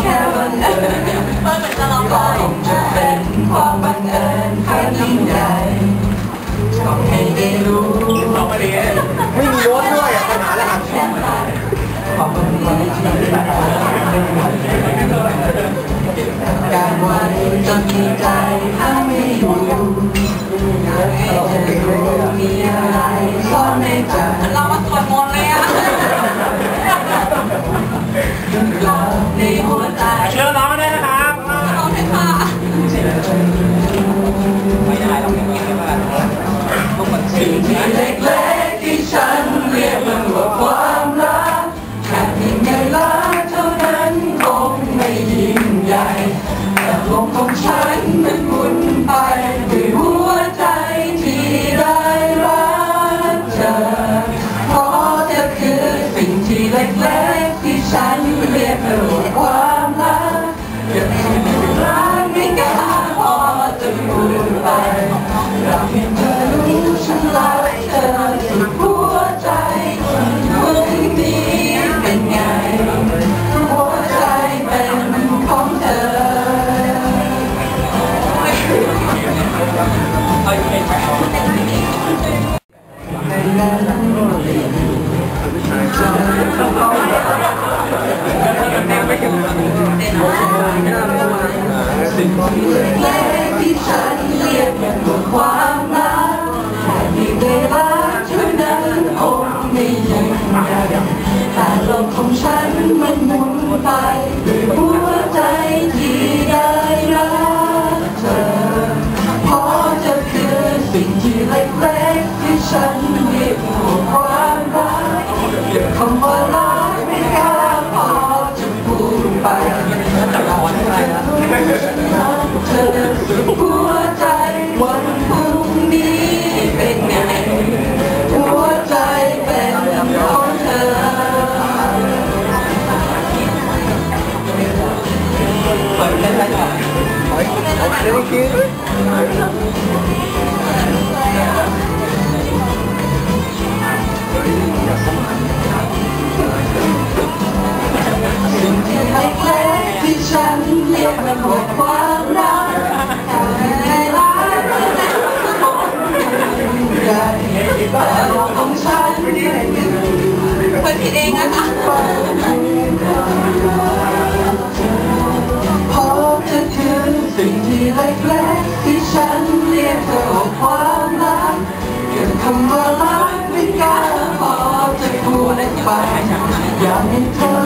แค่บังเอิญเปิดเหมือนจะร้องก็คงจะเป็นความบังเอิญครั้งยิ่งใหญ่ต้องให้ได้รู้ไม่มีรถด้วยอะปัญหาแล้วครับความบังเอิญที่การไว้จนมีใจถ้าม่ แต่ลมของฉันมันหมุนไป ที่เล็กที่ฉันเรียกันว่าความรักแต่มีเวลาเท่านั้นคงไม่ยังยังแต่ลมของฉันมันหมุนไปด้วยหัวใจที่ได้รักเธอพอจะคือสิ่งที่เล็กๆที่ฉัน 还想去钓鱼